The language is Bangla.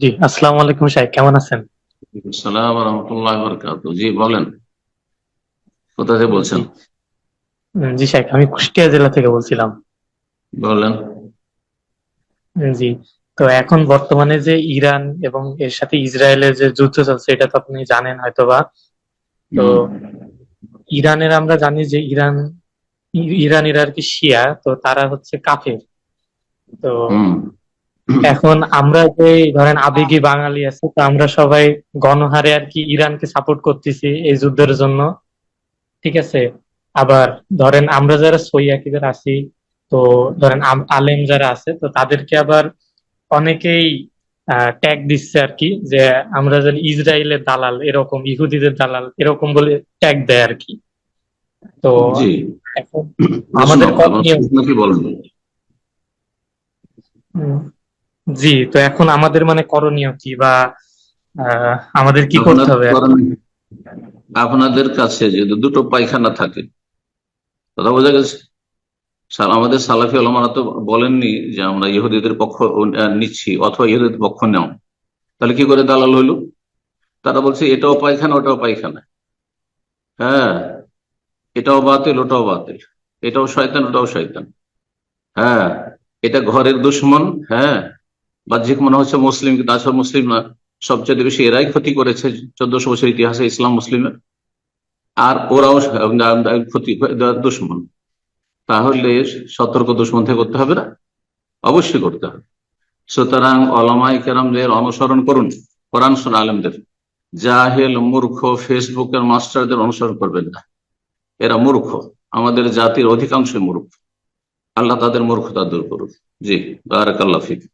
জি আসসালামু আলাইকুম সাহেব কেমন আছেন? সালাম রহমতুল্লাহ বরকাত জি বলেন কোথা থেকে বলছেন? জি সাহেব আমি কুষ্টিয়া জেলা থেকে বলছিলাম। বলেন। জি তো এখন বর্তমানে যে ইরান এবং এর সাথে ইসরায়েলের যে যুদ্ধ চলছে এটা তো আপনি জানেন হয়তোবা। তো ইরানের আমরা জানি যে ইরান ইরানিরা আর কি শিয়া তো তারা হচ্ছে কাফের। তো এখন আমরা যে ধরেন আবেগী বাঙালি আছে তো আমরা সবাই গণহারে আর কি ইরানকে সাপোর্ট করতেছি এই যুদ্ধের জন্য। ঠিক আছে? আবার ধরেন আমরা যারা সই আকিদার আছি তো ধরেন আলেম যারা আছে তো তাদেরকে আবার অনেকেই ট্যাগ দিচ্ছে আর কি যে আমরা যেন ইসরায়েলের দালাল এরকম ইহুদিদের দালাল এরকম বলে ট্যাগ দেয় আর কি। তো এখন আমাদের বলেন? জি, তো এখন আমাদের মানে করণীয় কি বা আমাদের কি করতে হবে আপনাদের কাছে যদি দুটো পায়খানা থাকে, কথা বোঝা গেছে? আমাদের সালাফি আলমারা তো বলেননি যে আমরা ইহুদিদের পক্ষ নিচ্ছি অথবা ইহুদিদের পক্ষ নেও তাহলে কি করে দালাল হইল? তারা বলছে, এটাও পায়খানা, ওটাও পায়খানা। হ্যাঁ এটাও বাতিল, ওটাও বাতিল। এটাও শয়তান, ওটাও শয়তান। হ্যাঁ এটা ঘরের দুশ্মন হ্যাঁ বাহ্যিক মনে হচ্ছে মুসলিম আসল মুসলিম না, সবচেয়ে বেশি এরাই ক্ষতি করেছে চোদ্দশো বছর ইতিহাসে ইসলাম মুসলিমের। আর ওরাও ক্ষতি দুশ্মন। তাহলে সতর্ক দুশ্মন থেকে করতে হবে না? অবশ্যই করতে হবে। সুতরাং অলামাই কেরামদের অনুসরণ করুন, কোরআন শুন আলমদের। জাহেল, মূর্খ, ফেসবুকের মাস্টারদের অনুসরণ করবেন না। এরা মূর্খ, আমাদের জাতির অধিকাংশই মূর্খ। আল্লাহ তাদের মূর্খতা দূর করুক। জি ফিক।